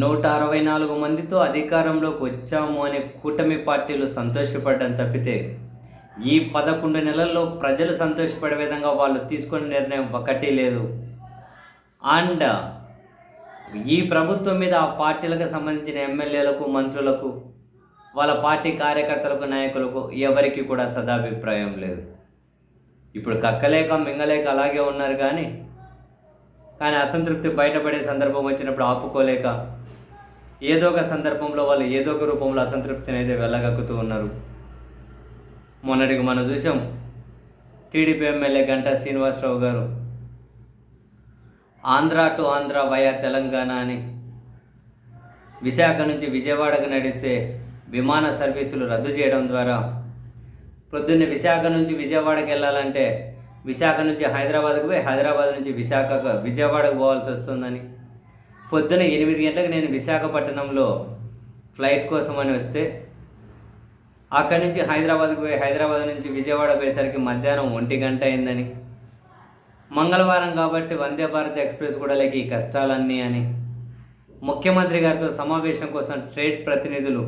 నూట అరవై నాలుగు మందితో అధికారంలోకి వచ్చాము అనే కూటమి పార్టీలు సంతోషపడడం తప్పితే ఈ పదకొండు నెలల్లో ప్రజలు సంతోషపడే విధంగా వాళ్ళు తీసుకున్న నిర్ణయం ఒకటి లేదు. అండ్ ఈ ప్రభుత్వం మీద ఆ పార్టీలకు సంబంధించిన ఎమ్మెల్యేలకు మంత్రులకు వాళ్ళ పార్టీ కార్యకర్తలకు నాయకులకు ఎవరికి కూడా సదాభిప్రాయం లేదు. ఇప్పుడు కక్కలేక మింగలేక అలాగే ఉన్నారు కానీ కానీ అసంతృప్తి బయటపడే సందర్భం వచ్చినప్పుడు ఆపుకోలేక ఏదో ఒక సందర్భంలో వాళ్ళు ఏదో ఒక రూపంలో అసంతృప్తిని అయితే వెళ్ళగక్కుతూ ఉన్నారు. మొన్నటికి మనం చూసాం టీడీపీ ఎమ్మెల్యే గంటా శ్రీనివాసరావు గారు ఆంధ్ర టు ఆంధ్ర వయా తెలంగాణ అని విశాఖ నుంచి విజయవాడకు నడిచే విమాన సర్వీసులు రద్దు చేయడం ద్వారా పొద్దున్నే విశాఖ నుంచి విజయవాడకి వెళ్ళాలంటే విశాఖ నుంచి హైదరాబాద్కు పోయి హైదరాబాద్ నుంచి విశాఖకు విజయవాడకు పోవాల్సి వస్తుందని. పొద్దున ఎనిమిది గంటలకు నేను విశాఖపట్నంలో ఫ్లైట్ కోసం అని వస్తే అక్కడి నుంచి హైదరాబాద్కు పోయి హైదరాబాద్ నుంచి విజయవాడ పోయేసరికి మధ్యాహ్నం ఒంటి గంట అయిందని. మంగళవారం కాబట్టి వందే భారత్ ఎక్స్ప్రెస్ కూడా లేక ఈ కష్టాలన్నీ అని. ముఖ్యమంత్రి గారితో సమావేశం కోసం ట్రేడ్ ప్రతినిధులు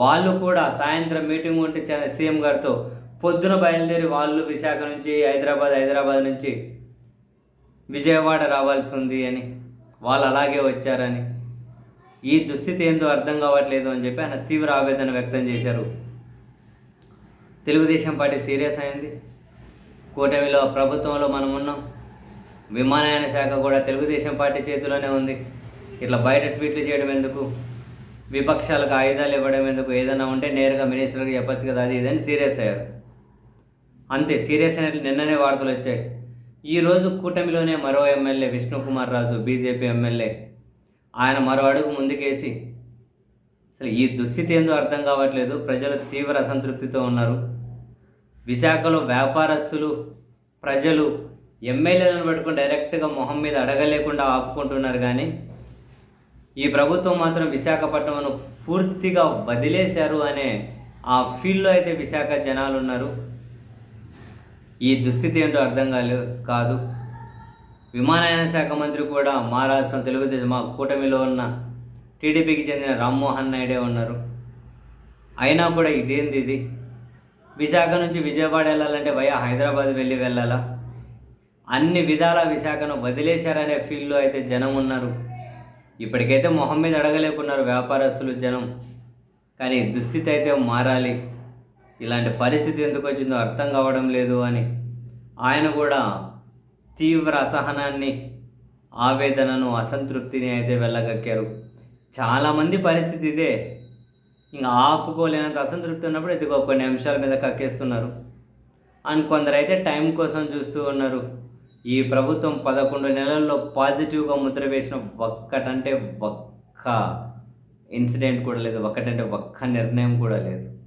వాళ్ళు కూడా సాయంత్రం మీటింగ్ ఉంటే సీఎం గారితో పొద్దున బయలుదేరి వాళ్ళు విశాఖ నుంచి హైదరాబాద్ హైదరాబాద్ నుంచి విజయవాడ రావాల్సి ఉంది అని వాళ్ళు అలాగే వచ్చారని. ఈ దుస్థితి ఏందో అర్థం కావట్లేదు అని చెప్పి ఆయన తీవ్ర ఆవేదన వ్యక్తం చేశారు. తెలుగుదేశం పార్టీ సీరియస్ అయింది. కూటమిలో ప్రభుత్వంలో మనం ఉన్నాం. విమానయాన శాఖ కూడా తెలుగుదేశం పార్టీ చేతిలోనే ఉంది. ఇట్లా బయట ట్వీట్లు చేయడం ఎందుకు? విపక్షాలకు ఆయుధాలు ఇవ్వడం ఎందుకు? ఏదైనా ఉంటే నేరుగా మినిస్టర్కి చెప్పచ్చు కదా అది ఇదని సీరియస్ అయ్యారు. అంతే సీరియస్ అయినట్లు నిన్ననే వార్తలు వచ్చాయి. ఈరోజు కూటమిలోనే మరో MLA Vishnukumar Raju BJP MLA. ఆయన మరో అడుగు ముందుకేసి అసలు ఈ దుస్థితి ఏందో అర్థం కావట్లేదు. ప్రజలు తీవ్ర అసంతృప్తితో ఉన్నారు. విశాఖలో వ్యాపారస్తులు ప్రజలు ఎమ్మెల్యేలను పట్టుకుని డైరెక్ట్గా మొహం మీద అడగలేకుండా ఆపుకుంటున్నారు కానీ ఈ ప్రభుత్వం మాత్రం విశాఖపట్నంను పూర్తిగా వదిలేశారు అనే ఆ ఫీల్డ్లో అయితే విశాఖ జనాలు ఉన్నారు ఈ దుస్థితి ఏంటో అర్థం కాలే కాదు. విమానయాన శాఖ మంత్రి కూడా మా రాష్ట్రం తెలుగుదేశం మా కూటమిలో ఉన్న టీడీపీకి చెందిన రామ్మోహన్ నాయుడే ఉన్నారు. అయినా కూడా ఇదేంది ఇది? విశాఖ నుంచి విజయవాడ వెళ్ళాలంటే వయా హైదరాబాద్ వెళ్ళి వెళ్ళాలా? అన్ని విధాల విశాఖను వదిలేశారనే ఫీల్డ్లో అయితే జనం ఉన్నారు. ఇప్పటికైతే మొహం మీద అడగలేకున్నారు వ్యాపారస్తులు జనం. కానీ దుస్థితి అయితే మారాలి. ఇలాంటి పరిస్థితి ఎందుకు వచ్చిందో అర్థం కావడం లేదు అని ఆయన కూడా తీవ్ర అసహనాన్ని ఆవేదనను అసంతృప్తిని అయితే వెళ్ళగక్కారు. చాలామంది పరిస్థితి ఇదే. ఇంకా ఆపుకోలేనంత అసంతృప్తి ఉన్నప్పుడు ఇదిగో కొన్ని అంశాల మీద కక్కేస్తున్నారు. అండ్ కొందరు అయితే టైం కోసం చూస్తూ ఉన్నారు. ఈ ప్రభుత్వం పదకొండు నెలల్లో పాజిటివ్గా ముద్ర వేసిన ఒక్కటంటే ఒక్క ఇన్సిడెంట్ కూడా లేదు. ఒక్కటంటే ఒక్క నిర్ణయం కూడా లేదు.